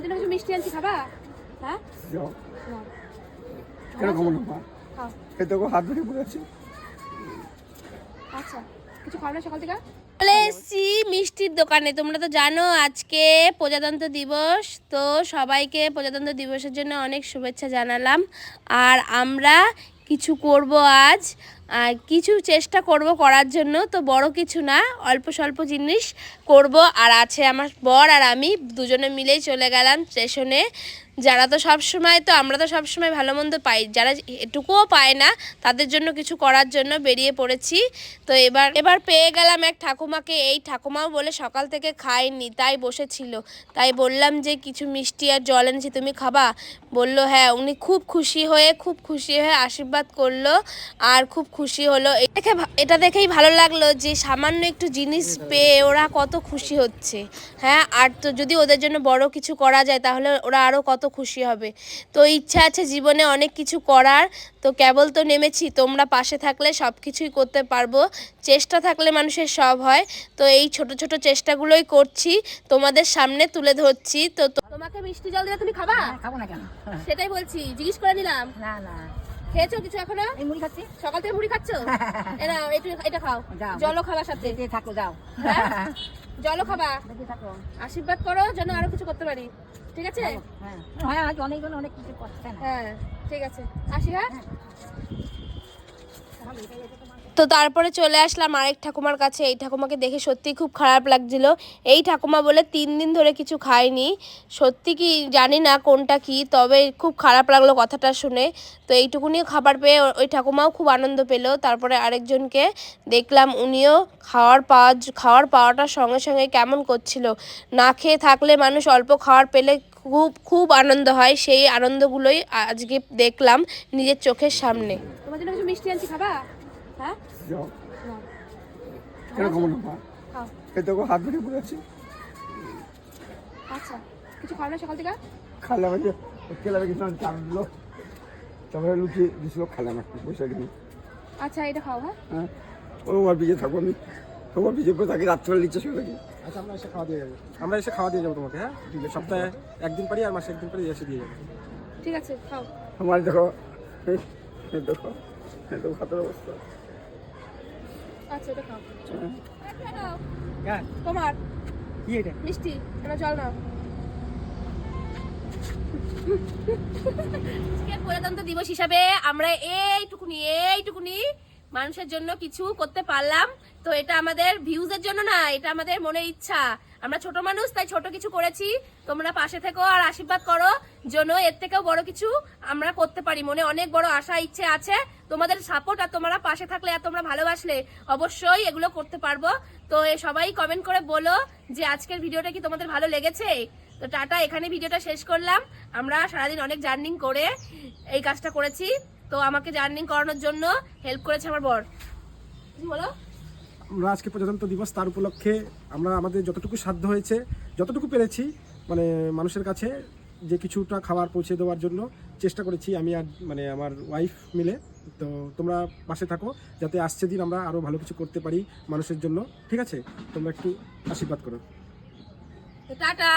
তোমার জন্য কিছু মিষ্টি আনছি খাবা? হ্যাঁ? না খাও। হাত ধরে পড়ে আছি। আচ্ছা কিছু খাও না সকাল থেকে? চলে এসছি মিষ্টির দোকানে তোমরা তো জানো আজকে প্রজাতন্ত্র দিবস তো সবাইকে প্রজাতন্ত্র দিবসের জন্য অনেক শুভেচ্ছা জানালাম। আর আমরা কিছু করব আজ কিছু চেষ্টা করব করার জন্য, তো বড় কিছু না, অল্প স্বল্প জিনিস করব, আর আছে আমার বর আর আমি, দুজনে মিলেই চলে গেলাম স্টেশনে যারা তো সব সময় তো আমরা তো সব সময় ভালো মন্দ পাই, যারা এটুকুও পায় না, তাদের জন্য কিছু করার জন্য বেরিয়ে পড়েছি। তো এবার এবার পেয়ে গেলাম এক ঠাকুমাকে, এই ঠাকুমাও বলে সকাল থেকে খায়নি, তাই বসেছিল। তাই বললাম যে, কিছু মিষ্টি আর জল এনেছি, তুমি খাবা? বলল হ্যাঁ। উনি খুব খুশি হয়ে, খুব খুশি হয়ে আশীর্বাদ করল, আর খুব খুশি হলো। দেখে এটা দেখেই ভালো লাগল যে সামান্য একটু জিনিস পেয়ে ওরা কত খুশি হচ্ছে। হ্যাঁ আর তো যদি ওদের জন্য বড় কিছু করা যায় তাহলে ওরা আরও কত খুশি হবে। তো ইচ্ছা আছে জীবনে অনেক কিছু করার। তো কেবল তো নেমেছি তোমরা পাশে থাকলে সব কিছুই করতে পারব। চেষ্টা থাকলে মানুষের সব হয়। তো এই ছোট ছোট চেষ্টাগুলোই করছি তোমাদের সামনে তুলে ধরছি। তো তোমাকে মিষ্টি জল দিলে তুমি খাবা? খাব না কেন? সেটাই বলছি জিজ্ঞেস করে নিলাম। না না। খেয়েছো কিছু এখনও? এই মুড়ি খাচ্ছি। সকাল থেকে মুড়ি খাচ্ছো? এরা একটু এটা খাও। জল জলও খাবার সাথে। থাকো যাও। হ্যাঁ? জলও খাবা। আশীর্বাদ করো যেন আরও কিছু করতে পারি। ঠিক আছে? হ্যাঁ হ্যাঁ। আজ অনেকজন অনেক কিছু করছে হ্যাঁ ঠিক আছে। আসি হ্যাঁ। তো তারপরে চলে আসলাম আরেক ঠাকুমার কাছে। এই ঠাকুমাকে দেখে সত্যি খুব খারাপ লাগছিল। এই ঠাকুমা বলে তিন দিন ধরে কিছু খায়নি। সত্যি কি জানি না কোনটা কি, তবে খুব খারাপ লাগল কথাটা শুনে। তো এইটুকুনি খাবার পেয়ে ওই ঠাকুমাও খুব আনন্দ পেল। তারপরে আরেকজনকে দেখলাম উনিও খাওয়ার পাওয়া, খাওয়ার পাওয়াটার সঙ্গে সঙ্গে কেমন করছিল। না খেয়ে থাকলে মানুষ অল্প খাওয়ার পেলে খুব খুব আনন্দ হয়। সেই আনন্দগুলোই আজকে দেখলাম নিজের চোখের সামনে। তোমার জন্য মিষ্টি আনছি, খাবা? হ্যাঁ? না হাত ধরে পড়ে আছি। আচ্ছা কিছু খাও না সকাল থেকে? খালাম যে খেলাম কিছু চাল দিলো তারপরে লুচি দিছিল খালাম একটু পয়সা কিনে আচ্ছা এটা খাও হ্যাঁ? হ্যাঁ। ও আমার পিছিয়ে থাকো আমি তোমার পিছিয়ে করে থাকি? রাত্রে নিচে শুয়ে থাকি। আচ্ছা আমরা এসে খাওয়া দিয়ে যাব। আমরা এসে খাওয়া দিয়ে যাব তোমাকে হ্যাঁ? সপ্তাহে একদিন পারি আর মাসে একদিন পারি এসে দিয়ে যাব। ঠিক আছে খাও। আমার দেখো এই দেখো অবস্থা। আচ্ছা এটা খাও। হ্যাঁ। হ্যাঁ। তোমার? কি এটা? মিষ্টি এটা জল নাও। প্রজাতন্ত্র দিবস হিসাবে আমরা এইটুকুনি এইটুকুনি মানুষের জন্য কিছু করতে পারলাম। তো এটা আমাদের ভিউজের জন্য না এটা আমাদের মনে ইচ্ছা। আমরা ছোট মানুষ, তাই ছোট কিছু করেছি। তোমরা পাশে থেকো আর আশীর্বাদ করো যেন এর থেকেও বড় কিছু আমরা করতে পারি। মনে অনেক বড় আশা, ইচ্ছে আছে। তোমাদের সাপোর্ট আর তোমরা পাশে থাকলে আর তোমরা ভালোবাসলে অবশ্যই এগুলো করতে পারব। তো সবাই কমেন্ট করে বলো যে আজকের ভিডিওটা কি তোমাদের ভালো লেগেছে? তো টাটা, এখানে ভিডিওটা শেষ করলাম। আমরা সারাদিন অনেক জার্নিং করে এই কাজটা করেছি। তো আমাকে জার্নিং করানোর জন্য হেল্প করেছে আমার বর। বলো? আমরা আজকে প্রজাতন্ত্র দিবস, তার উপলক্ষে আমরা আমাদের যতটুকু সাধ্য হয়েছে, যতটুকু পেরেছি মানে মানুষের কাছে যে কিছুটা খাবার পৌঁছে দেওয়ার জন্য চেষ্টা করেছি আমি আর মানে আমার ওয়াইফ মিলে। তো তোমরা পাশে থাকো, যাতে আসছে দিন আমরা আরও ভালো কিছু করতে পারি মানুষের জন্য। ঠিক আছে? তোমরা একটু আশীর্বাদ করো। টাটা!